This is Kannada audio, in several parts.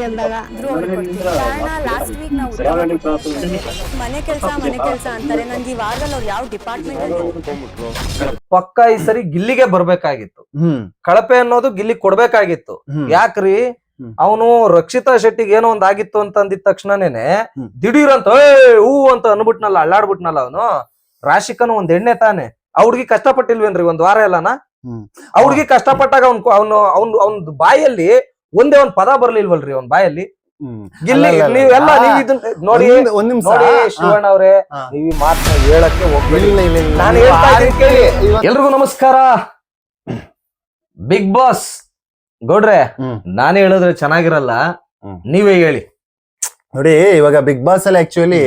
ಅಂದಾಗ ಕಾರಣ ಲಾಸ್ಟ್ ವೀಕ್ ನಾವು ಮನೆ ಕೆಲಸ ಮನೆ ಕೆಲಸ ಅಂತಾರೆ. ನನ್ಗೆ ಈ ವಾರದಲ್ಲಿ ಅವ್ರು ಯಾವ ಡಿಪಾರ್ಟ್ಮೆಂಟ್ ಅಲ್ಲಿ ಪಕ್ಕ ಈ ಸರಿ ಗಿಲ್ಲಿಗೆ ಬರ್ಬೇಕಾಗಿತ್ತು. ಹ್ಮ್. ಕಳಪೆ ಅನ್ನೋದು ಗಿಲ್ಲಿ ಕೊಡ್ಬೇಕಾಗಿತ್ತು. ಯಾಕ್ರಿ? ಅವನು ರಕ್ಷಿತಾ ಶೆಟ್ಟಿಗೆ ಏನೋ ಒಂದ್ ಆಗಿತ್ತು ಅಂತ ಅಂದಿದ ತಕ್ಷಣನೇನೆ ದಿಢೀರಂತ ದಿಢೀರ್ ಅಂತ ಏ ಹೂ ಅಂತ ಅನ್ಬಿಟ್ನಲ್ಲ ಅಳ್ಳಾಡ್ಬಿಟ್ನಲ್ಲ ಅವನು? ರಾಶಿಕನು ಒಂದ್ ಎಣ್ಣೆ ತಾನೆ. ಆ ಹುಡ್ಗಿ ಕಷ್ಟಪಟ್ಟಿಲ್ವೇನ್ರಿ ಒಂದ್ ವಾರ ಎಲ್ಲಾನ? ಹ್ಮ್. ಆ ಹುಡ್ಗಿ ಕಷ್ಟಪಟ್ಟಾಗ ಅವ್ನು ಅವನು ಅವ್ನು ಅವ್ನ್ ಬಾಯಲ್ಲಿ ಒಂದೇ ಒಂದ್ ಪದ ಬರ್ಲಿಲ್ವಲ್ರಿ ಅವ್ನ್ ಬಾಯಲ್ಲಿ. ಗಿಲ್ಲಿ ನೀವೆಲ್ಲ ನೀವ್ ಇದನ್ನ ನೋಡಿ ಒಂದ್ ಒಂದ್ ನಿಮಿಷ ನೋಡಿ ಶಿವಣ್ಣ ಅವ್ರೆ. ನೀವ್ ಈ ಮಾತನ್ನ ಹೇಳಕ್ಕೆ ಎಲ್ರಿಗೂ ನಮಸ್ಕಾರ. Big boss. ಗೌಡ್ರೆ. ನಾನೇ ಹೇಳಿದ್ರೆ ಚೆನ್ನಾಗಿರಲ್ಲ. ನೀವೇ ಹೇಳಿ. ನೋಡಿ ಇವಾಗ ಬಿಗ್ ಬಾಸ್ ಅಲ್ಲಿ ಆಕ್ಚುಲಿ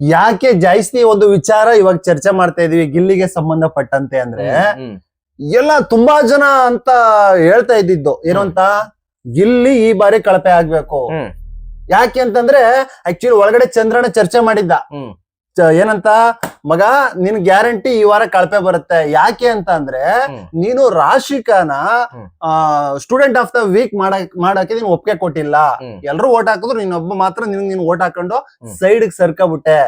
ಯಾಕೆ ಜಾಸ್ತಿ ಒಂದು ವಿಚಾರ ಇವಾಗ ಚರ್ಚೆ ಮಾಡ್ತಾ ಇದೀವಿ ಗಿಲ್ಲಿಗೆ ಸಂಬಂಧಪಟ್ಟಂತೆ ಅಂದ್ರೆ. ಎಲ್ಲ ತುಂಬಾ ಜನ ಅಂತ ಹೇಳ್ತಾ ಇದ್ದಿದ್ದು. ಏನಂತ? ಅಂತ ಗಿಲ್ಲಿ ಈ ಬಾರಿ ಕಳಪೆ ಆಗ್ಬೇಕು. ಯಾಕೆ ಅಂತಂದ್ರೆ ಆಕ್ಚುಲಿ ಒಳಗಡೆ ಚಂದ್ರನ ಚರ್ಚೆ ಮಾಡಿದ್ದ. ಏನಂತ? ಮಗ ನಿನ್ ಗ್ಯಾರಂಟಿ ಈ ವಾರ ಕಳಪೆ ಬರುತ್ತೆ. ಯಾಕೆ ಅಂತ ಅಂದ್ರೆ ನೀನು ರಾಶಿಕನ. ಸ್ಟೂಡೆಂಟ್ ಆಫ್ ದ ವೀಕ್ ಮಾಡಕ್ ಮಾಡಕ್ಕೆ ನೀನು ಒಪ್ಪಿಗೆ ಕೊಟ್ಟಿಲ್ಲ. ಎಲ್ಲರೂ ಎಲ್ರು ಓಟ್ ಹಾಕಿದ್ರು ನೀನೊಬ್ಬ ಮಾತ್ರ ನಿನ್ ನೀನ್ ಓಟ್ ಹಾಕೊಂಡು. ಸೈಡ್ ಸರ್ಕಬಿಟ್ಟೆ.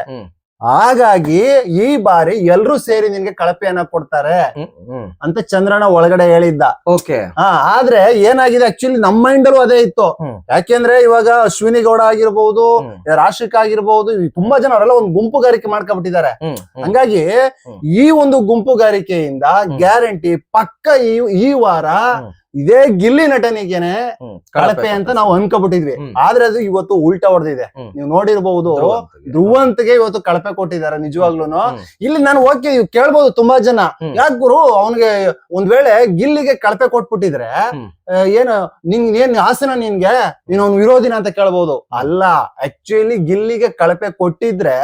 ಹಾಗಾಗಿ ಈ ಬಾರಿ ಎಲ್ರು ಸೇರಿ ನಿನ್ಗೆ ಕಳಪೆಯನ್ನ ಕೊಡ್ತಾರೆ. ಅಂತ ಚಂದ್ರಣ್ಣ ಒಳಗಡೆ ಹೇಳಿದ್ದ ಓಕೆ ಹಾ ಆದ್ರೆ ಏನಾಗಿದೆ ಆಕ್ಚುಲಿ ನಮ್ಮ ಮೈಂಡ್ ಅಲ್ಲೂ ಅದೇ ಇತ್ತು. ಯಾಕೆಂದ್ರೆ ಇವಾಗ ಅಶ್ವಿನಿ ಗೌಡ ಆಗಿರ್ಬಹುದು ರಾಶಿಕ್ ಆಗಿರ್ಬಹುದು ತುಂಬಾ ಜನ ಅವರೆಲ್ಲ ಒಂದು ಗುಂಪುಗಾರಿಕೆ ಮಾಡ್ಕೊಂಡ್ಬಿಟ್ಟಿದ್ದಾರೆ. ಹ್ಮ್. ಹಂಗಾಗಿ ಈ ಒಂದು ಗುಂಪುಗಾರಿಕೆಯಿಂದ ಗ್ಯಾರಂಟಿ ಪಕ್ಕ ಈ ಈ ವಾರ. ಇದೇ ಗಿಲ್ಲಿ ನಟನಿಗೆನೆ. ಕಳಪೆ ಅಂತ ನಾವು ಅನ್ಕೊಬಿಟ್ಟಿದ್ವಿ. ಆದ್ರೆ ಅದು ಇವತ್ತು ಉಲ್ಟಾ ಹೊಡೆದಿದೆ. ನೀವು ನೋಡಿರ್ಬಹುದು ಧ್ರುವಂತಗೆ. ಇವತ್ತು ಕಳಪೆ ಕೊಟ್ಟಿದ್ದಾರೆ ನಿಜವಾಗ್ಲೂನು. ಇಲ್ಲಿ ನಾನು ಓಕೆ ಕೇಳ್ಬೋದು ತುಂಬಾ ಜನ. ಯಾಕೆ ಗುರು? ಅವನಿಗೆ ಒಂದ್ ವೇಳೆ ಗಿಲ್ಲಿಗೆ ಕಳಪೆ ಕೊಟ್ಬಿಟ್ಟಿದ್ರೆ ಏನು ನಿನ್ ಏನ್ ಆಸನ ನಿನ್ಗೆ? ನೀನ್ ಅವ್ನ ವಿರೋಧಿನ ಅಂತ ಕೇಳ್ಬೋದು. ಅಲ್ಲ ಆಕ್ಚುಲಿ ಗಿಲ್ಲಿಗೆ ಕಳಪೆ ಕೊಟ್ಟಿದ್ರೆ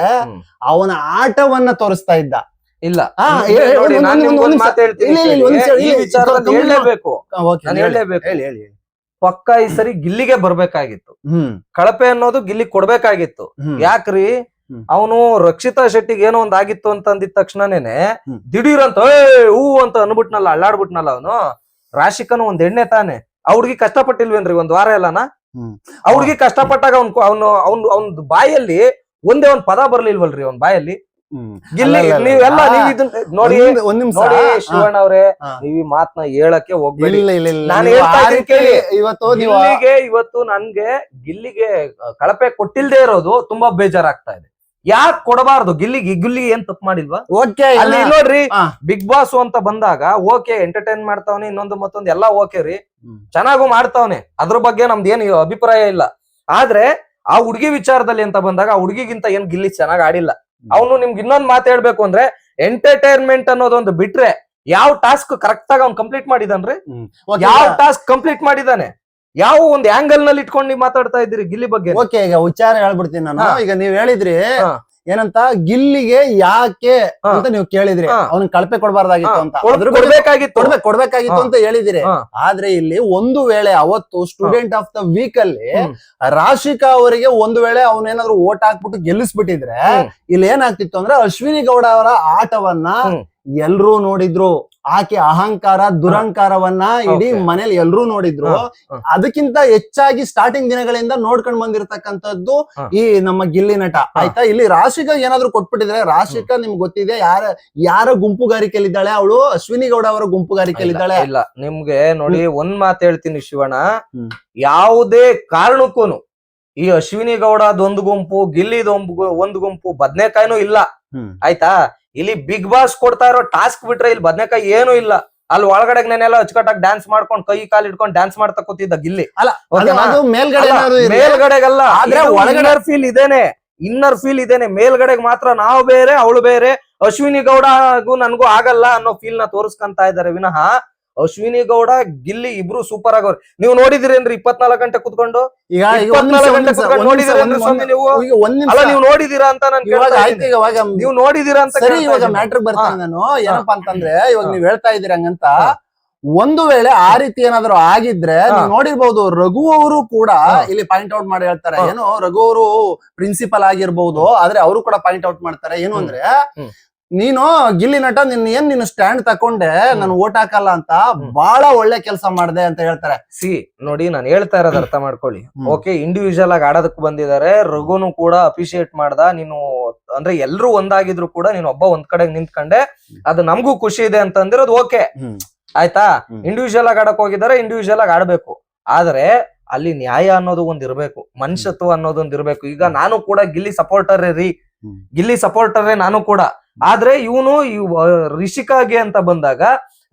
ಅವನ ಆಟವನ್ನ ತೋರಿಸ್ತಾ ಇದ್ದ. ಇಲ್ಲ. ನೋಡಿ, ನಾನ್ ಒಂದ್ ಮಾತು ಹೇಳ್ತೀನಿ ಈ ವಿಚಾರದಲ್ಲಿ ಕಂಪ್ಲೀಟ್ ಹೇಳಲೇಬೇಕು ಆ, okay, ನಾನು ಹೇಳಿ. ಹೇಳಲೇಬೇಕು ಹೇಳಿ ಹೇಳಿ ಹೇಳಿ. ಪಕ್ಕ ಈ ಸರಿ ಗಿಲ್ಲಿಗೆ ಬರ್ಬೇಕಾಗಿತ್ತು. ಹ್ಮ್. ಕಳಪೆ ಅನ್ನೋದು ಗಿಲ್ಲಿ ಕೊಡ್ಬೇಕಾಗಿತ್ತು. ಹ್ಮ್. ಯಾಕ್ರಿ? ಹ್ಮ್. ಅವನು ರಕ್ಷಿತಾ ಶೆಟ್ಟಿಗೆ ಏನೋ ಒಂದ್ ಆಗಿತ್ತು ಅಂತ ಅಂದಿದ ತಕ್ಷಣನೇನೆ ಹ್ಮ್. ದಿಢೀರ್ ಅಂತ ಏ ಹೂ ಅಂತ ಅನ್ಬಿಟ್ನಲ್ಲ ಅಳ್ಳಾಡ್ಬಿಟ್ನಲ್ಲ ಅವನು. ರಾಶಿಕನು ಒಂದ್ ಎಣ್ಣೆ ತಾನೆ. ಅವ್ರಿಗೆ ಕಷ್ಟಪಟ್ಟಿಲ್ವೇನ್ರಿ ಒಂದ್ ವಾರ ಎಲ್ಲಾನ? ಹ್ಮ್. ಹುಡ್ಗಿ ಕಷ್ಟಪಟ್ಟಾಗ ಅವ್ನು ಅವನು ಅವ್ನು ಅವ್ನ್ ಬಾಯಲ್ಲಿ ಒಂದೇ ಒಂದ್ ಪದ ಬರ್ಲಿಲ್ವಲ್ರಿ ಅವ್ನ್ ಬಾಯಲ್ಲಿ? ಹ್ಮ್. ಗಿಲ್ಲಿ ಅಲ್ಲ, ಅಲ್ಲ, ನೀವೆಲ್ಲ ಆ, ಇದನ್ನ ನೋಡಿ ಒಂದ್- ಒಂದ್ ನಿಮಿಷ ನೋಡಿ ಶಿವಣ್ಣ ಅವ್ರೆ ನೀವ್ ಈ ಮಾತನ್ನ ಹೇಳಕ್ಕೆ ಹೋಗ್ಬೇಡಿ. ಇಲ್ಲ ಇಲ್ಲ ಇಲ್ಲ. ನಾನು ಹೇಳ್ತಾ ಇದ್ದೀನಿ ಕೇಳಿ. ಇವತ್ತು ಗಿಲ್ಲಿಗೆ ಇವತ್ತು ನನ್ಗೆ ಗಿಲ್ಲಿಗೆ ಕಳಪೆ ಕೊಟ್ಟಿಲ್ದೇ ಇರೋದು ತುಂಬಾ ಬೇಜಾರಾಗ್ತಾ ಇದೆ. ಯಾಕೆ ಕೊಡಬಾರ್ದು? ಗಿಲ್ಲಿಗೆ ಗಿಲ್ಲಿಗೆ ಏನ್ ತಪ್ಪು ಮಾಡಿಲ್ವಾ? ಓಕೆ ಅಲ್ಲಿ ನೋಡ್ರಿ ಬಿಗ್ ಬಾಸ್ ಅಂತ ಬಂದಾಗ ಓಕೆ ಎಂಟರ್ಟೈನ್ ಮಾಡ್ತಾವನೆ ಇನ್ನೊಂದು ಮತ್ತೊಂದು ಎಲ್ಲಾ ಓಕೆ ರೀ. ಚೆನ್ನಾಗೂ ಮಾಡ್ತಾವನೆ. ಅದ್ರ ಬಗ್ಗೆ ನಮ್ದು ಏನು ಅಭಿಪ್ರಾಯ ಇಲ್ಲ. ಆದ್ರೆ ಆ ಹುಡುಗಿ ವಿಚಾರದಲ್ಲಿ ಅಂತ ಬಂದಾಗ ಆ ಹುಡುಗಿಗಿಂತ ಏನ್ ಗಿಲ್ಲಿ ಚೆನ್ನಾಗ್ ಆಡಿಲ್ಲ. ಅವನು ನಿಮ್ಗೆ ಇನ್ನೊಂದ್ ಮಾತು ಹೇಳ್ಬೇಕು ಅಂದ್ರೆ ಎಂಟರ್ಟೈನ್ಮೆಂಟ್ ಅನ್ನೋದೊಂದು ಬಿಟ್ರೆ ಯಾವ ಟಾಸ್ಕ್ ಕರೆಕ್ಟ್ ಆಗಿ ಅವ್ನು ಕಂಪ್ಲೀಟ್ ಮಾಡಿದಾನ್ರಿ? ಯಾವ ಟಾಸ್ಕ್ ಕಂಪ್ಲೀಟ್ ಮಾಡಿದಾನೆ? ಯಾವ ಒಂದು ಆಂಗಲ್ನಲ್ಲಿ ಇಟ್ಕೊಂಡು ನೀವು ಮಾತಾಡ್ತಾ ಇದ್ದೀರಿ ಗಿಲ್ಲಿ ಬಗ್ಗೆ? ಓಕೆ ಈಗ ವಿಚಾರ ಹೇಳ್ಬಿಡ್ತೀನಿ ನಾನು. ಈಗ ನೀವ್ ಹೇಳಿದ್ರಿ. ಏನಂತ ಗಿಲ್ಲಿಗೆ ಯಾಕೆ ಅಂತ ನೀವು ಕೇಳಿದ್ರಿ. ಅವನ್ ಕಳಪೆ ಕೊಡಬಾರ್ದಾಗಿತ್ತು ಅಂತ. ಕೊಡ್ಬೇಕಾಗಿತ್ತು. ಕೊಡ್ಬೇಕಾಗಿತ್ತು ಅಂತ ಹೇಳಿದಿರಿ. ಆದ್ರೆ ಇಲ್ಲಿ ಒಂದು ವೇಳೆ ಅವತ್ತು ಸ್ಟೂಡೆಂಟ್ ಆಫ್ ದ ವೀಕ್ ಅಲ್ಲಿ ರಾಶಿಕಾ ಅವರಿಗೆ ಒಂದು ವೇಳೆ ಅವನೇನಾದ್ರು ಓಟ್ ಹಾಕ್ಬಿಟ್ಟು ಗೆಲ್ಲಿಸ್ಬಿಟ್ಟಿದ್ರೆ. ಇಲ್ಲಿ ಏನಾಗ್ತಿತ್ತು ಅಂದ್ರೆ ಅಶ್ವಿನಿ ಗೌಡ ಅವರ ಆಟವನ್ನ. ಎಲ್ರೂ ನೋಡಿದ್ರು ಆಕೆ ಅಹಂಕಾರ ದುರಂಕಾರವನ್ನ ಇಡೀ. ಮನೇಲಿ ಎಲ್ರೂ ನೋಡಿದ್ರು. ಅದಕ್ಕಿಂತ ಹೆಚ್ಚಾಗಿ ಸ್ಟಾರ್ಟಿಂಗ್ ದಿನಗಳಿಂದ ನೋಡ್ಕೊಂಡ್ ಬಂದಿರತಕ್ಕಂಥದ್ದು ಈ ನಮ್ಮ ಗಿಲ್ಲಿ ನಟ. ಆಯ್ತಾ? ಇಲ್ಲಿ ರಾಶಿಕ ಏನಾದ್ರು ಕೊಟ್ಬಿಟ್ಟಿದ್ರೆ ರಾಶಿಕ ನಿಮ್ಗೆ ಗೊತ್ತಿದೆ ಯಾರ ಯಾರ ಗುಂಪುಗಾರಿಕೆಯಲ್ಲಿದ್ದಾಳೆ? ಅವಳು ಅಶ್ವಿನಿ ಗೌಡ ಅವರ ಗುಂಪುಗಾರಿಕೆಯಲ್ಲಿದ್ದಾಳೆ. ಇಲ್ಲ, ಇಲ್ಲ. ನಿಮ್ಗೆ ನೋಡಿ ಒಂದ್ ಮಾತು ಹೇಳ್ತೀನಿ ಶಿವಣ್ಣ. ಯಾವುದೇ ಕಾರಣಕ್ಕೂನು ಈ ಅಶ್ವಿನಿ ಗೌಡ ಅದೊಂದು ಗುಂಪು ಗಿಲ್ಲಿದೊಂಬು ಒಂದ್ ಗುಂಪು ಬದ್ನೆಕಾಯಿನೂ ಇಲ್ಲ. ಆಯ್ತಾ? ಇಲ್ಲಿ ಬಿಗ್ ಬಾಸ್ ಕೊಡ್ತಾ ಇರೋ ಟಾಸ್ಕ್ ಬಿಟ್ರೆ ಇಲ್ಲಿ ಬದನೆಕಾಯಿ ಏನು ಇಲ್ಲ. ಅಲ್ಲಿ ಒಳಗಡೆ ನೆನೆಲ್ಲ ಅಚ್ಚುಕಟ್ಟಾಗಿ ಡ್ಯಾನ್ಸ್ ಮಾಡ್ಕೊಂಡು ಕೈ ಕಾಲು ಇಟ್ಕೊಂಡು ಡ್ಯಾನ್ಸ್ ಮಾಡ್ತಾ ಕೂತಿದ್ದ ಇಲ್ಲಿ. ಮೇಲ್ಗಡೆಗಲ್ಲ ಆದ್ರೆ ಒಳಗಡೆ- ಫೀಲ್ ಇದೇನೆ. ಇನ್ನರ್ ಫೀಲ್ ಇದೇನೆ. ಮೇಲ್ಗಡೆಗೆ ಮಾತ್ರ ನಾವು ಬೇರೆ ಅವಳು ಬೇರೆ. ಅಶ್ವಿನಿ ಗೌಡ ಹಾಗೂ ನನಗೂ ಆಗಲ್ಲ ಅನ್ನೋ ಫೀಲ್ನ ತೋರಿಸ್ಕೊಂತ ಇದಾರೆ ವಿನಃ ಅಶ್ವಿನಿ ಗೌಡ ಗಿಲ್ಲಿ ಇಬ್ರು ಸೂಪರ್ ಆಗೋರ್. ನೀವು ನೋಡಿದಿರೇನ್ರಿ ಇಪ್ಪತ್ನಾಲ್ಕು ಗಂಟೆ ಕುತ್ಕೊಂಡು? ಈಗ ನೀವು? ಈಗ ಅಲ್ಲ ನೀವು ನೋಡಿದೀರಾ ಅಂತ ನೀವು ನೋಡಿದೀರಾ ಅಂತ ಸರಿ ಇವಾಗ. ಮ್ಯಾಟ್ರಿಕ್ ಬರ್ತೀನಿ ನಾನು. ಏನಪ್ಪಾ ಅಂತಂದ್ರೆ ಇವಾಗ ನೀವು ಹೇಳ್ತಾ ಇದೀರ ಹಂಗಂತ. ಒಂದು ವೇಳೆ ಆ ರೀತಿ ಏನಾದ್ರು ಆಗಿದ್ರೆ. ನೀವು ನೋಡಿರ್ಬಹುದು ರಘು ಅವರು ಕೂಡ ಇಲ್ಲಿ ಪಾಯಿಂಟ್ ಔಟ್ ಮಾಡಿ ಹೇಳ್ತಾರೆ. ಏನು ರಘು ಅವರು ಪ್ರಿನ್ಸಿಪಲ್ ಆಗಿರ್ಬಹುದು ಆದ್ರೆ ಅವರು ಕೂಡ ಪಾಯಿಂಟ್ ಔಟ್ ಮಾಡ್ತಾರೆ. ಏನು ಅಂದ್ರೆ. ನೀನು ಗಿಲ್ಲಿ ನಟ ನಿನ್ ಏನ್ ನೀನು ಸ್ಟ್ಯಾಂಡ್ ತಕೊಂಡೆ ನಾನು ಓಟ್ ಹಾಕಲ್ಲ ಅಂತ ಬಹಳ ಒಳ್ಳೆ ಕೆಲಸ ಮಾಡ್ದೆ ಅಂತ ಹೇಳ್ತಾರೆ. ಸಿ ನೋಡಿ ನಾನು ಹೇಳ್ತಾ ಇರೋದು ಅರ್ಥ ಮಾಡ್ಕೊಳ್ಳಿ. ಓಕೆ ಇಂಡಿವಿಜುವಲ್ ಆಗಿ ಆಡೋದಕ್ ಬಂದಿದ್ದಾರೆ ರಘುನು ಕೂಡ ಅಪ್ರಿಶಿಯೇಟ್ ಮಾಡ್ದ ನೀನು ಅಂದ್ರೆ ಎಲ್ರು ಒಂದಾಗಿದ್ರು ಕೂಡ ನೀನು ಒಬ್ಬ ಒಂದ್ ಕಡೆ ನಿಂತ್ಕೊಂಡೆ ಅದು ನಮಗೂ ಖುಷಿ ಇದೆ ಅಂತ ಅಂದಿರೋದು ಓಕೆ ಆಯ್ತಾ? ಇಂಡಿವಿಜುವಲ್ ಆಗಿ ಆಡಕ್ ಹೋಗಿದ್ದಾರೆ ಇಂಡಿವಿಜುವಲ್ ಆಗಿ ಆಡ್ಬೇಕು. ಆದ್ರೆ ಅಲ್ಲಿ ನ್ಯಾಯ ಅನ್ನೋದು ಒಂದ್ ಇರ್ಬೇಕು ಮನುಷ್ಯತ್ವ ಅನ್ನೋದೊಂದ್ ಇರ್ಬೇಕು. ಈಗ ನಾನು ಕೂಡ ಗಿಲ್ಲಿ ಸಪೋರ್ಟರ್ ರೀ. ಗಿಲ್ಲಿ ಸಪೋರ್ಟರ್ ನಾನು ಕೂಡ. ಆದ್ರೆ ಇವನು ರಿಷಿಕಾಗೆ ಅಂತ ಬಂದಾಗ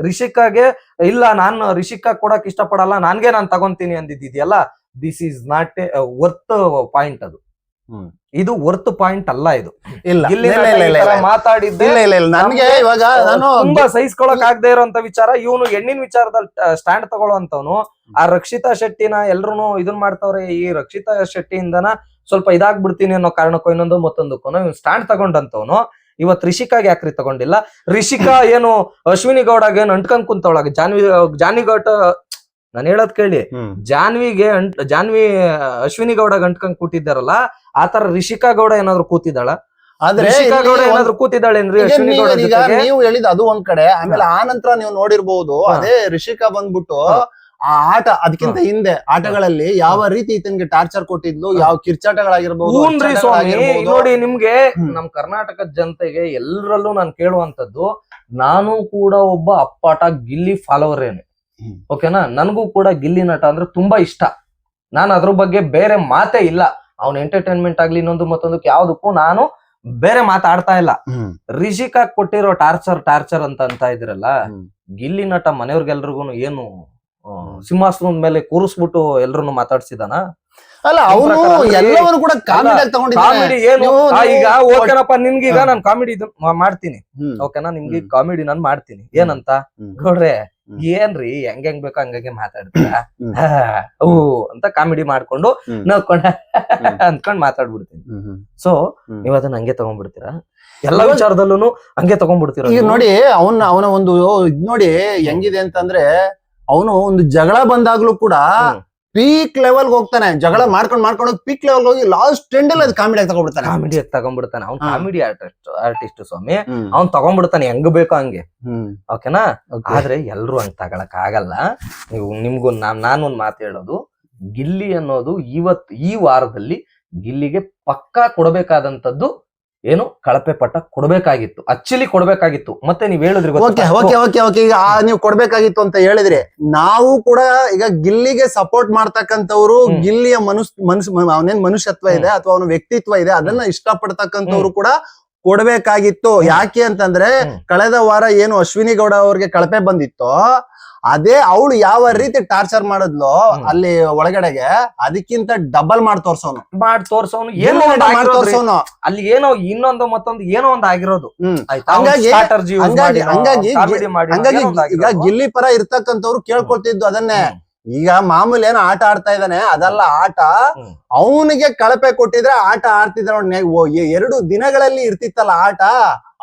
ರಿಷಿಕಾಗೆ ಇಲ್ಲ ನಾನು ರಿಷಿಕಾ ಕೊಡಕ್ ಇಷ್ಟಪಡಲ್ಲ ನನ್ಗೆ ನಾನ್ ತಗೊಂತೀನಿ ಅಂದಿದ್ದಿದ್ಯಲ್ಲ this is not worth point ಅದು. ಇದು ವರ್ತ್ ಪಾಯಿಂಟ್ ಅಲ್ಲ ಇದು. ಇಲ್ಲ. ಮಾತಾಡಿದ್ದೆ. ಇವಾಗ ನಾನು ತುಂಬಾ ಸಹಿಸ್ಕೊಳಕ್ ಆಗದೆ ಇರೋಂತ ವಿಚಾರ. ಇವನು ಹೆಣ್ಣಿನ ವಿಚಾರದಲ್ಲಿ ಸ್ಟ್ಯಾಂಡ್ ತಗೊಳ್ಳೋಂತವನು ಆ ರಕ್ಷಿತಾ ಶೆಟ್ಟಿನ ಎಲ್ರು ಇದನ್ ಮಾಡ್ತಾವ್ರೆ. ಈ ರಕ್ಷಿತಾ ಶೆಟ್ಟಿಯಿಂದನ ಸ್ವಲ್ಪ ಇದಾಗ್ಬಿಡ್ತೀನಿ ಅನ್ನೋ ಕಾರಣಕ್ಕೂ ಇನ್ನೊಂದು ಮತ್ತೊಂದಕ್ಕೂ ಇವ್ನು ಸ್ಟ್ಯಾಂಡ್ ತಗೊಂಡಂತವನು ಇವತ್ ರಿಷಿಕಾಗೆ ಯಾಕ್ರಿ ತಗೊಂಡಿಲ್ಲ? ರಿಷಿಕಾ ಏನು ಅಶ್ವಿನಿ ಗೌಡಗೆ ಏನು ಅಂಟ್ಕೊಂಡ್ ಕುಂತವಳಾಗ ಜಾನ್ವಿ ಜಾನ್ವಿ ಗೌಡ ನಾನು ಹೇಳೋದ್ ಕೇಳಿ. ಜಾನ್ವಿಗೆ ಅಂಟ್ ಜಾನ್ವಿ ಅಶ್ವಿನಿ ಗೌಡಗ್ ಅಂಟ್ಕೊಂಡ್ ಕೂತಿದ್ದಾರಲ್ಲ ಆತರ ರಿಷಿಕಾ ಗೌಡ ಏನಾದ್ರು ಕೂತಿದ್ದಾಳ? ಆದ್ರೆ ನೀವು ಹೇಳಿದ ಅದು ಒಂದ್ ಕಡೆ. ಆಮೇಲೆ ಆ ನಂತರ ನೀವು ನೋಡಿರ್ಬಹುದು ಅದೇ ರಿಷಿಕಾ ಬಂದ್ಬಿಟ್ಟು. ಆ ಆಟ ಅದಕ್ಕಿಂತ ಹಿಂದೆ ಆಟಗಳಲ್ಲಿ ಯಾವ ರೀತಿ ಈತನ್ಗೆ ಟಾರ್ಚರ್ ಕೊಟ್ಟಿದ್ಲು ಯಾವ ಕಿರ್ಚಾಟಗಳಾಗಿರ್ಬಹುದು ಹೂನ್ರಿ ನೋಡಿ ನಿಮ್ಗೆ. ನಮ್ ಕರ್ನಾಟಕದ ಜನತೆಗೆ ಎಲ್ಲರಲ್ಲೂ ನಾನು ಕೇಳುವಂತದ್ದು ನಾನು ಕೂಡ ಒಬ್ಬ ಅಪ್ಪಾಟ ಗಿಲ್ಲಿ ಫಾಲೋವರ್ ಏನು ಓಕೆನಾ? ನನಗೂ ಕೂಡ ಗಿಲ್ಲಿ ನಟ ಅಂದ್ರೆ ತುಂಬಾ ಇಷ್ಟ. ನಾನು ಅದ್ರ ಬಗ್ಗೆ ಬೇರೆ ಮಾತೇ ಇಲ್ಲ. ಅವ್ನ ಎಂಟರ್ಟೈನ್ಮೆಂಟ್ ಆಗ್ಲಿ ಇನ್ನೊಂದು ಮತ್ತೊಂದಕ್ಕೆ ಯಾವ್ದಕ್ಕೂ ನಾನು ಬೇರೆ ಮಾತಾಡ್ತಾ ಇಲ್ಲ. ರಿಷಿಕಾ ಕೊಟ್ಟಿರೋ ಟಾರ್ಚರ್ ಟಾರ್ಚರ್ ಅಂತ ಅಂತ ಇದ್ರಲ್ಲ ಗಿಲ್ಲಿ ನಟ ಮನೆಯವ್ರಿಗೆಲ್ರಿಗೂ ಏನು ಸಿಂಹಾಸನದ ಮೇಲೆ ಕೂರಿಸ್ಬಿಟ್ಟು ಎಲ್ರು ಮಾತಾಡ್ಸಿದಾನ? ಅಲ್ಲ ಅವನು ಎಲ್ಲವನ್ನು ಕೂಡ ಕಾಮಿಡಿ ತಗೊಂಡಿದ್ದಾನೆ ಏನು? ಈಗ ಓಕೆನಪ್ಪ ನಿಮ್ಗೀಗ ಹಾ. ನಾನು ಕಾಮಿಡಿ ಮಾಡ್ತೀನಿ. ಓಕೆನಾ? ನಿಮ್ಗೆ ಕಾಮಿಡಿ ನಾನು ಮಾಡ್ತೀನಿ. ಏನಂತ. ನೋಡ್ರೆ ಏನ್ರಿ? ಹೆಂಗ್ ಹೆಂಗ್ ಬೇಕೋ ಹಂಗಂಗೆ ಮಾತಾಡ್ತೀರಾ? ಹೂ ಓ ಅಂತ ಕಾಮಿಡಿ ಮಾಡ್ಕೊಂಡು ನೋಡ್ಕೊಂಡ ನಕ್ಕೊಂಡ ಅಂದ್ಕೊಂಡ್ ಮಾತಾಡ್ಬಿಡ್ತೀನಿ. ಸೊ. ನೀವ್ ಅದನ್ನ ಹಂಗೆ ತಗೊಂಡ್ಬಿಡ್ತೀರಾ? ಎಲ್ಲಾ ವಿಚಾರದಲ್ಲೂ ಹಂಗೆ ತಗೊಂಡ್ಬಿಡ್ತೀರಾ ಈಗ ನೋಡಿ ಅವನ ಅವನ ಒಂದು ಇದ್ ನೋಡಿ ಹೆಂಗಿದೆ ಅಂತಂದ್ರೆ ಅವನು ಒಂದು ಜಗಳ ಬಂದಾಗ್ಲೂ ಕೂಡ ಪೀಕ್ ಲೆವೆಲ್ ಹೋಗ್ತಾನೆ. ಜಗಳ ಮಾಡ್ಕೊಂಡ್ ಮಾಡ್ಕೊಂಡು ಪೀಕ್ ಲೆವೆಲ್ ಹೋಗಿ ಲಾಸ್ಟ್ ಎಂಡ್ ಅಲ್ಲಿ ಅದು ಕಾಮಿಡಿ ಆಗಿ ತಗೊಂಡ್ಬಿಡ್ತಾನೆ. ಕಾಮಿಡಿ ತಗೊಂಡ್ಬಿಡ್ತಾನೆ. ಅವ್ನು. ಕಾಮಿಡಿ ಆರ್ಟಿಸ್ಟ್ ಆರ್ಟಿಸ್ಟ್ ಸ್ವಾಮಿ. ಅವ್ನ್ ತಗೊಂಡ್ಬಿಡ್ತಾನೆ. ಹೆಂಗ್ ಬೇಕೋ ಹಂಗೆ. ಓಕೆನಾ? ಆದ್ರೆ ಎಲ್ರು ಹಂಗ್ ತಗೊಳಕ್ ಆಗಲ್ಲ. ನೀವು ನಿಮ್ಗೂ ನಾನ್ ನಾನೊಂದ್ ಮಾತು ಹೇಳೋದು. ಗಿಲ್ಲಿ ಅನ್ನೋದು ಇವತ್ ಈ ವಾರದಲ್ಲಿ ಗಿಲ್ಲಿಗೆ ಪಕ್ಕಾ ಕೊಡಬೇಕಾದಂತದ್ದು ಏನು ಕಳಪೆ ಪಟ್ಟ ಕೊಡ್ಬೇಕಾಗಿತ್ತು ಅಚ್ಚಲಿ ಕೊಡ್ಬೇಕಾಗಿತ್ತು ಮತ್ತೆ ನೀವ್ ಹೇಳಿದ್ರಿ ಓಕೆ? ಓಕೆ ಓಕೆ ಓಕೆ ಈಗ ಆ ನೀವು ಕೊಡ್ಬೇಕಾಗಿತ್ತು ಅಂತ ಹೇಳಿದ್ರಿ ನಾವು ಕೂಡ ಈಗ ಗಿಲ್ಲಿಗೆ ಸಪೋರ್ಟ್ ಮಾಡ್ತಕ್ಕಂಥವ್ರು. ಗಿಲ್ಲಿಯ ಮನುಷ್ ಮನುಷ್ಯ ಅವನೇನ್ ಮನುಷ್ಯತ್ವ ಇದೆ ಅಥವಾ ಅವನ ವ್ಯಕ್ತಿತ್ವ ಇದೆ ಅದನ್ನ ಇಷ್ಟಪಡ್ತಕ್ಕಂಥವ್ರು ಕೂಡ ಕೊಡ್ಬೇಕಾಗಿತ್ತು. ಯಾಕೆ ಅಂತಂದ್ರೆ ಕಳೆದ ವಾರ ಏನು ಅಶ್ವಿನಿ ಗೌಡ ಅವ್ರಿಗೆ ಕಳಪೆ ಬಂದಿತ್ತು ಅದೇ ಅವಳು ಯಾವ ರೀತಿ ಟಾರ್ಚರ್ ಮಾಡಿದ್ಲು ಅಲ್ಲಿ ಒಳಗಡೆಗೆ ಅದಕ್ಕಿಂತ ಡಬಲ್ ಮಾಡಿ ತೋರ್ಸೋನು. ಮಾಡಿ ತೋರ್ಸೋನು. ಏನೋ ಒಂದ್ ಮಾಡಿ. ತೋರ್ಸೋನು? ಅಲ್ಲಿ ಏನೋ ಇನ್ನೊಂದು ಮತ್ತೊಂದು ಏನೋ ಒಂದ್ ಆಗಿರೋದು. ಹಂಗಾಗಿ ಈಗ ಗಿಲ್ಲಿ ಪರ ಇರ್ತಕ್ಕಂಥವ್ರು ಕೇಳ್ಕೊಳ್ತಿದ್ದು ಅದನ್ನೇ. ಈಗ ಮಾಮೂಲಿ ಏನೋ ಆಟ ಆಡ್ತಾ ಇದ್ದಾನೆ ಅದಲ್ಲ ಆಟ. ಅವನಿಗೆ ಕಳಪೆ ಕೊಟ್ಟಿದ್ರೆ ಆಟ ಆಡ್ತಿದ್ರ ಎರಡು ದಿನಗಳಲ್ಲಿ ಇರ್ತಿತ್ತಲ್ಲ ಆಟ.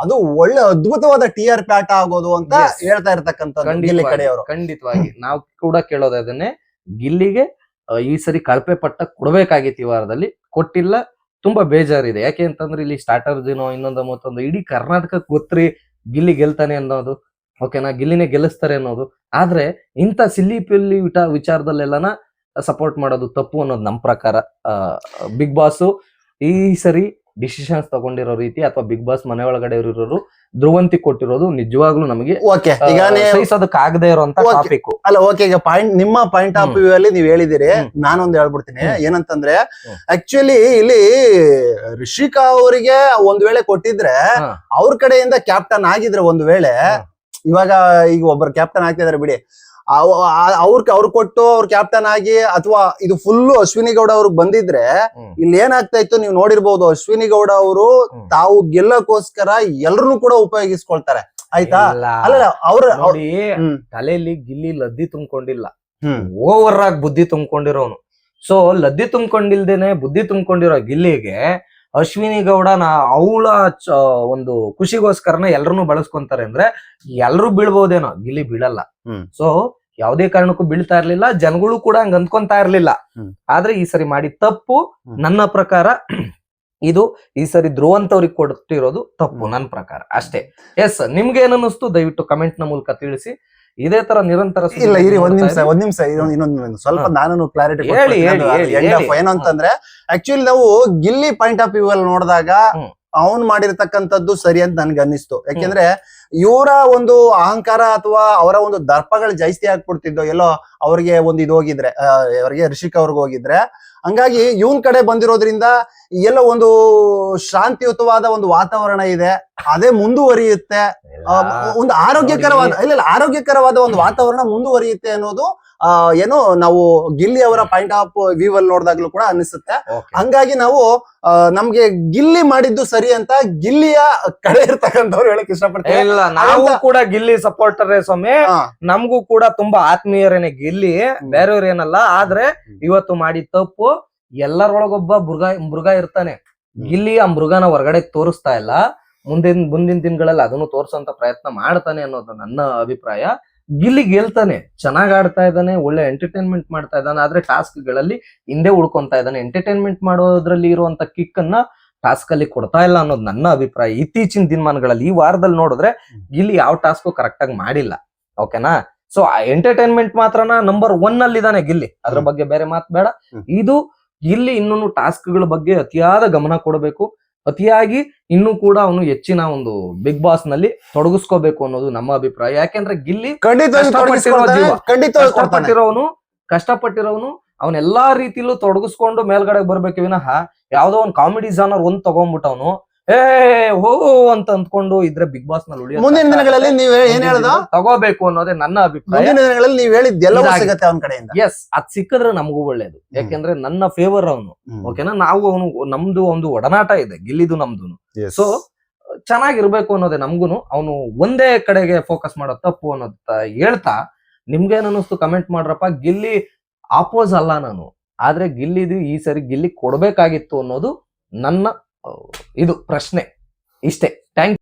ಅದು ಒಳ್ಳೆ ಅದ್ಭುತವಾದ ಟಿ ಆರ್ ಪಿ ಆಟ ಆಗೋದು ಅಂತ. ಹೇಳ್ತಾ ಇರ್ತಕ್ಕಂಥ ಗಿಲ್ಲಿ ಕಡೆಯವರು. ಖಂಡಿತವಾಗಿ. ನಾವು ಕೂಡ ಕೇಳೋದು ಅದನ್ನೇ. ಗಿಲ್ಲಿಗೆ ಈ ಸರಿ ಕಳಪೆ ಪಟ್ಟ ಕೊಡ್ಬೇಕಾಗಿತ್ತು ಈ ವಾರದಲ್ಲಿ. ಕೊಟ್ಟಿಲ್ಲ ತುಂಬಾ ಬೇಜಾರಿದೆ. ಯಾಕೆ ಅಂತಂದ್ರೆ ಇಲ್ಲಿ ಸ್ಟಾರ್ಟರ್ ದಿನ ಇನ್ನೊಂದು ಮತ್ತೊಂದು ಇಡೀ ಕರ್ನಾಟಕ ಗೊತ್ತ್ರಿ ಗಿಲ್ಲಿ ಗೆಲ್ತಾನೆ ಅನ್ನೋದು. ಓಕೆನಾ ಗಿಲ್ಲಿನೇ ಗೆಲ್ಲಿಸ್ತಾರೆ ಅನ್ನೋದು ಆದ್ರೆ ಇಂಥ ಸಿಲ್ಲಿ ಪಿಲ್ಲಿ ವಿಟ ವಿಚಾರದಲ್ಲೆಲ್ಲನ ಸಪೋರ್ಟ್ ಮಾಡೋದು ತಪ್ಪು ಅನ್ನೋದು ನಮ್ಮ ಪ್ರಕಾರ ಬಿಗ್ ಬಾಸ್ ಈ ಸರಿ ಡಿಸಿಷನ್ಸ್ ತಗೊಂಡಿರೋ ರೀತಿ ಅಥವಾ ಬಿಗ್ ಬಾಸ್ ಮನೆ ಒಳಗಡೆ ಇರೋರು ಧ್ರುವಂತಿ ಕೊಟ್ಟಿರೋದು ನಿಜವಾಗ್ಲೂ ನಮಗೆ ಆಗದೆ ಇರುವಂತ ಟಾಪಿಕ್ ಅಲ್ಲ ಓಕೆ ಈಗ ಪಾಯಿಂಟ್ ನಿಮ್ಮ ಪಾಯಿಂಟ್ ಆಫ್. ವ್ಯೂ ಅಲ್ಲಿ ನೀವ್ ಹೇಳಿದಿರಿ. ನಾನೊಂದು ಹೇಳ್ಬಿಡ್ತೀನಿ. ಏನಂತಂದ್ರೆ ಆಕ್ಚುಲಿ ಇಲ್ಲಿ ರಿಷಿಕಾ ಅವರಿಗೆ ಒಂದ್ ವೇಳೆ ಕೊಟ್ಟಿದ್ರೆ. ಅವ್ರ ಕಡೆಯಿಂದ ಕ್ಯಾಪ್ಟನ್ ಆಗಿದ್ರೆ ಒಂದ್ ವೇಳೆ. ಇವಾಗ ಈಗ ಒಬ್ಬರು ಕ್ಯಾಪ್ಟನ್ ಆಗ್ತಿದಾರೆ ಬಿಡಿ. ಅವ್ರ ಅವ್ರು ಕೊಟ್ಟು ಅವ್ರ ಕ್ಯಾಪ್ಟನ್ ಆಗಿ ಅಥವಾ ಇದು ಫುಲ್ ಅಶ್ವಿನಿ ಗೌಡ ಅವ್ರಿಗೆ ಬಂದಿದ್ರೆ ಇಲ್ಲಿ ಏನಾಗ್ತಾ ಇತ್ತು ನೀವು ನೋಡಿರ್ಬೋದು ಅಶ್ವಿನಿ ಗೌಡ ಅವರು ತಾವು ಗೆಲ್ಲಕ್ಕೋಸ್ಕರ ಎಲ್ರು ಕೂಡ ಉಪಯೋಗಿಸ್ಕೊಳ್ತಾರೆ. ಆಯ್ತಾ? ಅಲ್ಲ ಅವ್ರ ತಲೆಯಲ್ಲಿ ಗಿಲ್ಲಿ ಲದ್ದಿ ತುಂಬಿಕೊಂಡಿಲ್ಲ. ಓವರ್ ಆಗಿ ಬುದ್ಧಿ ತುಂಬಿಕೊಂಡಿರೋನು. ಸೊ ಲದ್ದಿ ತುಂಬಿಕೊಂಡಿಲ್ದೇನೆ ಬುದ್ಧಿ ತುಂಬಿಕೊಂಡಿರೋ ಗಿಲ್ಲಿಗೆ ಅಶ್ವಿನಿ ಗೌಡನ ಅವಳ ಒಂದು ಖುಷಿಗೋಸ್ಕರನ ಎಲ್ರು ಬಳಸ್ಕೊಂತಾರೆ ಅಂದ್ರೆ ಎಲ್ರು ಬೀಳ್ಬೋದೇನೋ? ಗಿಲ್ಲಿ ಬೀಳಲ್ಲ. ಸೊ ಯಾವುದೇ ಕಾರಣಕ್ಕೂ ಬೀಳ್ತಾ ಇರ್ಲಿಲ್ಲ ಜನಗಳು ಕೂಡ ಹಂಗ ಅಂದ್ಕೊಂತಾ ಇರ್ಲಿಲ್ಲ. ಆದ್ರೆ ಈ ಸರಿ ಮಾಡಿ ತಪ್ಪು ನನ್ನ ಪ್ರಕಾರ ಇದು ಈ ಸರಿ ಧ್ರುವಂತವ್ರಿಗೆ ಕೊಡ್ತಿರೋದು ತಪ್ಪು ನನ್ನ ಪ್ರಕಾರ ಅಷ್ಟೇ. ಎಸ್ ನಿಮ್ಗೆ ಏನನ್ನಿಸ್ತು ದಯವಿಟ್ಟು ಕಮೆಂಟ್ನ ಮೂಲಕ ತಿಳಿಸಿ. ಇದೇ ತರ ನಿರಂತರ ಇಲ್ಲ ಇರಿ ಒಂದ್ ನಿಮಿಷ. ಒಂದ್ ನಿಮಿಷ ಇನ್ನೊಂದ್ ಇನ್ನೊಂದು ಸ್ವಲ್ಪ. ನಾನು ಕ್ಲಾರಿಟಿ ಹೇಳಿ. ಏನು ಅಂತಂದ್ರೆ ಆಕ್ಚುಲಿ ನಾವು ಗಿಲ್ಲಿ ಪಾಯಿಂಟ್ ಆಫ್ ವ್ಯೂ ಅಲ್ಲಿ ನೋಡಿದಾಗ ಅವ್ನ್ ಅವನ್ ಮಾಡಿರ್ತಕ್ಕಂಥದ್ದು ಸರಿ ಅಂತ ನನ್ಗೆ ಅನ್ನಿಸ್ತು ಯಾಕೆಂದ್ರೆ ಇವರ ಒಂದು ಅಹಂಕಾರ ಅಥವಾ ಅವರ ಒಂದು ದರ್ಪಗಳು ಜಾಸ್ತಿ ಆಗ್ಬಿಡ್ತಿದ್ದೋ ಎಲ್ಲೋ ಅವ್ರಿಗೆ ಒಂದು ಇದು ಹೋಗಿದ್ರೆ ಅವರಿಗೆ ಋಷಿಕ್ ಅವ್ರಿಗೆ ಹೋಗಿದ್ರೆ ಹಂಗಾಗಿ ಇವನ್ ಕಡೆ ಬಂದಿರೋದ್ರಿಂದ ಎಲ್ಲ ಒಂದು ಶಾಂತಿಯುತವಾದ ಒಂದು ವಾತಾವರಣ ಇದೆ ಅದೇ ಮುಂದುವರಿಯುತ್ತೆ. ಒಂದು ಆರೋಗ್ಯಕರವಾದ ಇಲ್ಲ ಇಲ್ಲ ಆರೋಗ್ಯಕರವಾದ ಒಂದು ವಾತಾವರಣ ಮುಂದುವರಿಯುತ್ತೆ ಅನ್ನೋದು ಏನು ಏನೋ ನಾವು ಗಿಲ್ಲಿ ಅವರ ಪಾಯಿಂಟ್ ಆಫ್ ವ್ಯೂ ಅಲ್ಲಿ ನೋಡಿದಾಗ್ಲೂ ಕೂಡ ಅನಿಸುತ್ತೆ Okay. ಹಂಗಾಗಿ ನಾವು ನಮ್ಗೆ ಗಿಲ್ಲಿ ಮಾಡಿದ್ದು ಸರಿ ಅಂತ ಗಿಲ್ಲಿಯ ಕಡೆ ಇರ್ತಕ್ಕಂಥವ್ರು ಹೇಳಕ್ ಇಷ್ಟಪಡ್ತಾರೆ ಇಲ್ಲ ನಾವು ಕೂಡ ಗಿಲ್ಲಿ ಸಪೋರ್ಟರ್ ಸ್ವಾಮಿ. ನಮಗೂ ಕೂಡ ತುಂಬಾ ಆತ್ಮೀಯರೇನೆ ಗಿಲ್ಲಿ. ಬೇರೆಯವ್ರ ಏನಲ್ಲ ಆದ್ರೆ ಇವತ್ತು ಮಾಡಿದ ತಪ್ಪು ಎಲ್ಲರೊಳಗೊಬ್ಬ ಮೃಗ ಮೃಗ ಇರ್ತಾನೆ. ಗಿಲ್ಲಿ ಆ ಮೃಗನ ಹೊರಗಡೆ ತೋರಿಸ್ತಾ ಇಲ್ಲ. ಮುಂದಿನ ಮುಂದಿನ ದಿನಗಳಲ್ಲಿ ಅದನ್ನು ತೋರಿಸುವಂತ ಪ್ರಯತ್ನ ಮಾಡ್ತಾನೆ ಅನ್ನೋದು ನನ್ನ ಅಭಿಪ್ರಾಯ. ಗಿಲ್ಲಿ ಗೆಲ್ತಾನೆ ಚೆನ್ನಾಗ್ ಆಡ್ತಾ ಇದ್ದಾನೆ ಒಳ್ಳೆ ಎಂಟರ್ಟೈನ್ಮೆಂಟ್ ಮಾಡ್ತಾ ಇದ್ದಾನೆ ಆದ್ರೆ ಟಾಸ್ಕ್ಗಳಲ್ಲಿ ಹಿಂದೆ ಉಳ್ಕೊಂತ ಇದ್ದಾನೆ. ಎಂಟರ್ಟೈನ್ಮೆಂಟ್ ಮಾಡೋದ್ರಲ್ಲಿ ಇರುವಂತ ಕಿಕ್ ಅನ್ನ ಟಾಸ್ಕ್ ಅಲ್ಲಿ ಕೊಡ್ತಾ ಇಲ್ಲ ಅನ್ನೋದು ನನ್ನ ಅಭಿಪ್ರಾಯ. ಇತ್ತೀಚಿನ ದಿನಮಾನಗಳಲ್ಲಿ ಈ ವಾರದಲ್ಲಿ ನೋಡಿದ್ರೆ ಗಿಲ್ಲಿ ಯಾವ ಟಾಸ್ಕ್ ಕರೆಕ್ಟ್ ಆಗಿ ಮಾಡಿಲ್ಲ. ಓಕೆನಾ ಸೊ ಎಂಟರ್ಟೈನ್ಮೆಂಟ್ ಮಾತ್ರನ ನಂಬರ್ ಒನ್ ಅಲ್ಲಿ ಇದಾನೆ ಗಿಲ್ಲಿ. ಅದ್ರ ಬಗ್ಗೆ ಬೇರೆ ಮಾತು ಬೇಡ. ಇದು ಇಲ್ಲಿ ಇನ್ನೂ ಟಾಸ್ಕ್ಗಳ ಬಗ್ಗೆ ಅತಿಯಾದ ಗಮನ ಕೊಡಬೇಕು. ಅತಿಯಾಗಿ ಇನ್ನೂ ಕೂಡ ಅವನು ಹೆಚ್ಚಿನ ಒಂದು ಬಿಗ್ ಬಾಸ್ನಲ್ಲಿ ತೊಡಗಿಸ್ಕೋಬೇಕು ಅನ್ನೋದು ನಮ್ಮ ಅಭಿಪ್ರಾಯ. ಯಾಕೆಂದ್ರೆ ಗಿಲ್ಲಿ. ಕಷ್ಟಪಟ್ಟಿರೋನು ಕಷ್ಟಪಟ್ಟಿರೋನು ಅವನ್ ಎಲ್ಲಾ ರೀತಿಲೂ ತೊಡಗಿಸ್ಕೊಂಡು ಮೇಲ್ಗಡೆ ಬರ್ಬೇಕು. ವಿನಃ ಯಾವ್ದೋ ಒಂದ್ ಕಾಮಿಡಿ ಜಾನರ್ ಒಂದ್ ತಗೊಂಡ್ಬಿಟ್ಟವನು ಏ ಹೋ ಅಂತ ಅಂದ್ಕೊಂಡು ಇದ್ರೆ ಬಿಗ್ ಬಾಸ್ನಲ್ಲಿ ಉಳಿಯೋದು ಮುಂದಿನ ದಿನಗಳಲ್ಲಿ ನೀವು ಏನ್ ಹೇಳ್ದ? ತಗೋಬೇಕು ಅನ್ನೋದೇ ನನ್ನ ಅಭಿಪ್ರಾಯ. ಮುಂದಿನ ದಿನಗಳಲ್ಲಿ ನೀವ್ ಹೇಳಿದ್ ಎಲ್ಲ. ಸಿಗತ್ತೆ ಅವನ ಕಡೆಯಿಂದ. ಎಸ್ ಅದ್ ಸಿಕ್ಕಿದ್ರೆ ನಮಗೂ ಒಳ್ಳೇದು. ಯಾಕೆಂದ್ರೆ ನನ್ನ ಫೇವರ್ ಅವನು. ಓಕೆನಾ ನಾವು ಅವನು ನಮ್ದು ಒಂದು ಒಡನಾಟ ಇದೆ ಗಿಲ್ಲಿದು ನಮ್ದು. ಸೊ ಚೆನ್ನಾಗಿರ್ಬೇಕು ಅನ್ನೋದೇ ನಮ್ಗುನು. ಅವನು ಒಂದೇ ಕಡೆಗೆ ಫೋಕಸ್ ಮಾಡೋ ತಪ್ಪು ಅನ್ನೋದ್ ಹೇಳ್ತಾ ನಿಮ್ಗೇನ್ ಅನ್ನಿಸ್ತು? ಕಮೆಂಟ್ ಮಾಡ್ರಪ್ಪ. ಗಿಲ್ಲಿ ಆಪೋಸ್ ಅಲ್ಲ ನಾನು. ಆದರೆ ಗಿಲ್ಲಿದು ಈ ಸರಿ ಗಿಲ್ಲಿ ಕೊಡಬೇಕಾಗಿತ್ತು ಅನ್ನೋದು ನನ್ನ ಇದು ಪ್ರಶ್ನೆ. ಇಷ್ಟೇ.